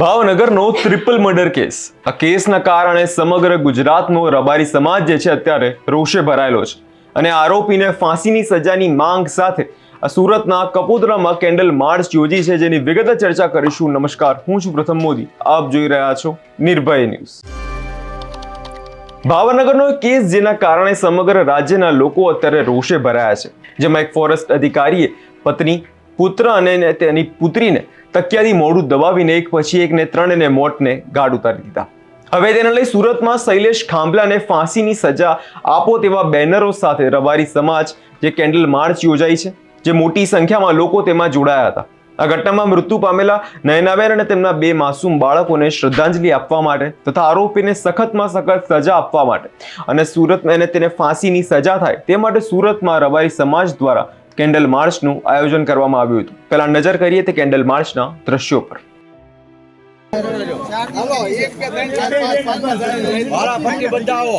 ભાવનગરનો triple murder case આ કેસના કારણે સમગ્ર ગુજરાતનો રબારી સમાજ જે છે અત્યારે રોષે ભરાયેલો છે. અને આરોપીને ફાંસીની સજાની માંગ સાથે સુરતના કપોદરામાં કેન્ડલ માર્ચ યોજી છે જેની વિગત ચર્ચા કરીશું. નમસ્કાર, હું છું પ્રથમ મોદી. આપ જોઈ રહ્યા છો નિર્ભય ન્યૂઝ. ભાવનગરનો કેસ જેના કારણે સમગ્ર રાજ્યના લોકો અત્યારે રોષે ભરાયા છે. જેમાં એક ફોરેસ્ટ અધિકારીએ પત્ની પુત્ર અને તેની પુત્રીને તકિયાથી મોઢું દબાવીને એક પછી એકને ત્રણને મોટને ગાઢ ઉતારી દીધા. હવે તેને લઈ સુરતમાં શૈલેષ ખાંભલાને ફાંસીની સજા આપો તેવા બેનરો સાથે રબારી સમાજ જે કેન્ડલ માર્ચ યોજાઈ છે, જે મોટી સંખ્યામાં લોકો તેમાં જોડાયા હતા. આ ઘટનામાં મૃત્યુ પામેલા નયનાબેન અને તેમના બે માસૂમ બાળકોને શ્રદ્ધાંજલિ આપવા માટે તથા આરોપીને સખતમાં સખત સજા આપવા માટે અને સુરતમાં એને તેને ફાંસીની સજા થાય તે માટે સુરતમાં રબારી સમાજ દ્વારા કેન્ડલ માર્ચનું આયોજન કરવામાં આવ્યું હતું. પહેલા નજર કરીએ તે કેન્ડલ માર્ચના દ્રશ્યો પર. વાળા ફટકી બંધાવો.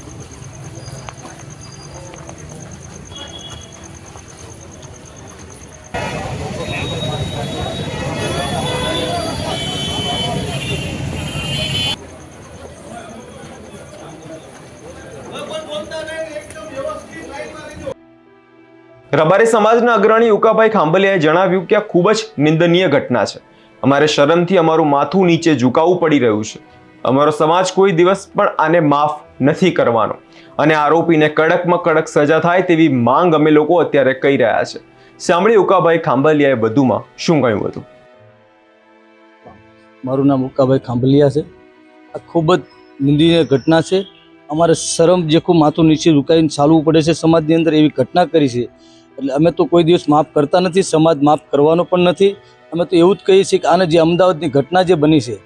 રબારી સમાજના અગ્રણી ઉકાભાઈ ખાંભલિયાએ જણાવ્યું કે આ ખૂબ જ નિંદનીય ઘટના છે. અમારે શરમથી અમારું માથું નીચે ઝુકાવવું પડી રહ્યું છે. અમારો સમાજ કોઈ દિવસ પણ આને માફ નથી કરવાનો. અને આરોપીને કડકમાં કડક સજા થાય તેવી માંગ અમે લોકો અત્યારે કહી રહ્યા છે. સાંભળી ઉકાભાઈ ખાંભલિયાએ વધુમાં શું કહ્યું હતું? મારું નામ ઉકાભાઈ ખાંભલિયા છે. આ ખૂબ જ નિંદનીય ઘટના છે. અમારે શરમ જેખું માથું નીચે ઝુકાઈને ચાલવું પડે છે, સમાજની અંદર એવી ઘટના કરી છે. એટલે અમે તો કોઈ દિવસ માફ કરતા નથી, સમાજ માફ કરવાનો પણ નથી. અમે તો એવું જ કહીએ છીએ કે આને જે અમદાવાદની ઘટના જે બની છે,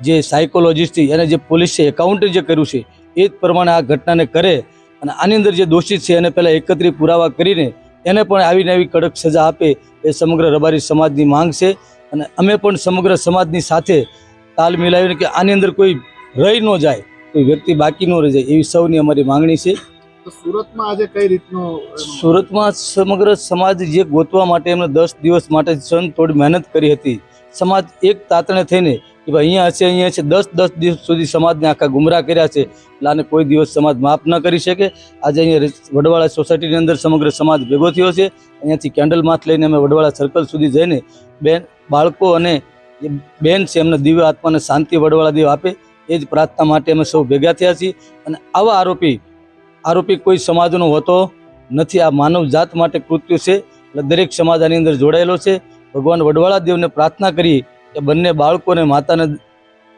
જે સાયકોલોજીસ્ટથી અને જે પોલીસે એકાઉન્ટે જે કર્યું છે, એ જ પ્રમાણે આ ઘટનાને કરે અને આની અંદર જે દોષિત છે, એને પહેલાં એકત્રિત પુરાવા કરીને એને પણ આવીને આવી કડક સજા આપે એ સમગ્ર રબારી સમાજની માંગ છે. અને અમે પણ સમગ્ર સમાજની સાથે તાલ મિલાવીને કે આની અંદર કોઈ રહી ન જાય કોઈ વ્યક્તિ બાકી ન રહી જાય એવી સૌની અમારી માંગણી છે. સુરતમાં આજે કઈ રીતનું સુરતમાં સમગ્ર સમાજ જે ગોતવા માટે એમણે દસ દિવસ માટે સન થોડી મહેનત કરી હતી સમાજ એક તાતણે થઈને કે ભાઈ અહીંયા હશે અહીંયા છે દસ દસ દિવસ સુધી સમાજને આખા ગુમરાહ કર્યા છે. એટલે આને કોઈ દિવસ સમાજ માફ ન કરી શકે. આજે અહીંયા વડવાળા સોસાયટીની અંદર સમગ્ર સમાજ ભેગો થયો છે. અહીંયાથી કેન્ડલ માથ લઈને અમે વડવાળા સર્કલ સુધી જઈને બેન બાળકો અને બેન છે એમને દિવ્ય આત્માને શાંતિ વડવાળા દેવ આપે. એ જ પ્રાર્થના માટે અમે સૌ ભેગા થયા છીએ. અને આવા આરોપી આરોપી કોઈ સમાજનો હોતો નથી. આ માનવ જાત માટે કૃત્યુ છે. એટલે દરેક સમાજ આની અંદર જોડાયેલો છે. ભગવાન વડવાળા દેવને પ્રાર્થના કરી કે બંને બાળકો અને માતાને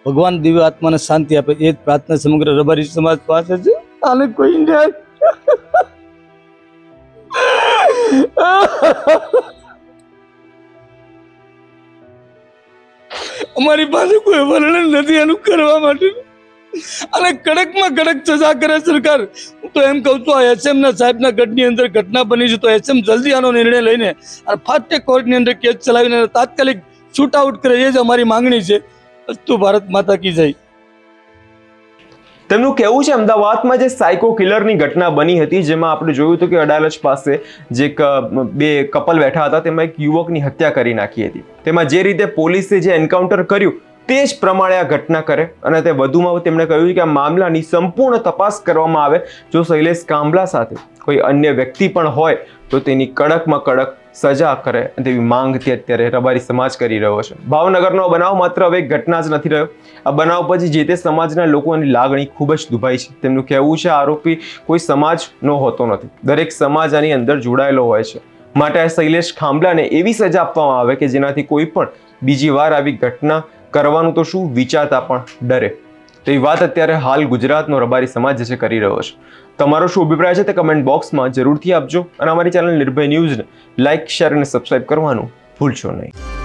ભગવાન દિવ્ય આત્માને શાંતિ આપે. એ જ પ્રાર્થના સમગ્ર રબારી સમાજ પાસે છે. આને કોઈ ન્યાય અમારી પાસે કોઈ વર્ણન નથી એનું કરવા માટે. અને કડકમાં કડક સજા કરે સરકાર. હું તો એમ કહું છું, આ એસએમ ના સાહેબના ગઢની અંદર ઘટના બની છે, તો એસએમ જલ્દી આનો નિર્ણય લઈને અને ફાસ્ટ કોર્ટની અંદર કેસ ચલાવીને તાત્કાલિક શૂટ આઉટ કરે, એ જ અમારી માંગણી છે. અસ્તુ ભારત માતા કી જય. તેમનું કહેવું છે, અમદાવાદમાં જે સાયકો કિલરની ઘટના બની હતી, જેમાં આપણે જોયું હતું કે અડાલજ પાસે જે બે કપલ બેઠા હતા, તેમાં એક યુવકની હત્યા કરી નાખી હતી. તેમાં જે રીતે પોલીસે જે એન્કાઉન્ટર કર્યું, તે જ પ્રમાણે આ ઘટના કરે. અને તે વધુમાં તેમણે કહ્યું કે આ મામલાની સંપૂર્ણ તપાસ કરવામાં આવે. જો શૈલેષ કાંબલા સાથે કોઈ અન્ય વ્યક્તિ પણ હોય, તો તેની કડકમાં કડક સજા કરે તેવી માંગ તે અત્યારે રબારી સમાજ કરી રહ્યો છે. ભાવનગરનો બનાવ માત્ર હવે ઘટના જ નથી રહ્યો. આ બનાવ પછી જે તે સમાજના લોકોની લાગણી ખૂબ જ દુભાઈ છે. તેમનું કહેવું છે, આરોપી કોઈ સમાજનો હોતો નથી. દરેક સમાજ આની અંદર જોડાયેલો હોય છે. માટે શૈલેષ ખાંભલાને એવી સજા આપવામાં આવે કે જેનાથી કોઈ પણ બીજી વાર આવી ઘટના કરવાનું તો શું વિચારતા પણ ડરે. તો એ વાત અત્યારે હાલ ગુજરાતનો રબારી સમાજ જે છે કરી રહ્યો છે. તમારો શું અભિપ્રાય છે તે કમેન્ટ બોક્સમાં જરૂરથી આપજો અને અમારી ચેનલ નિર્ભય ન્યૂઝને લાઇક શેર અને સબસ્ક્રાઇબ કરવાનું ભૂલશો નહીં.